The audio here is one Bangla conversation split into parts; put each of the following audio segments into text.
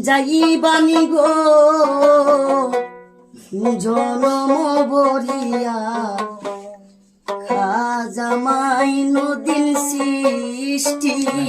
যাইবানি গো জনম বরিয়া খাজামাই নদীন সৃষ্টিয়া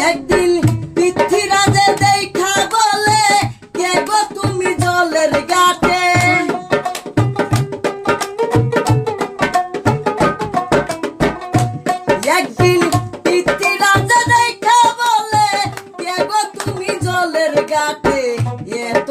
একদিন পৃথ্বীরাজে দেখা বলে কেব গো তুমি জলের গাটে একদিন পৃথ্বীরাজে দেখা বলে কেব তুমি জলের গাটে এত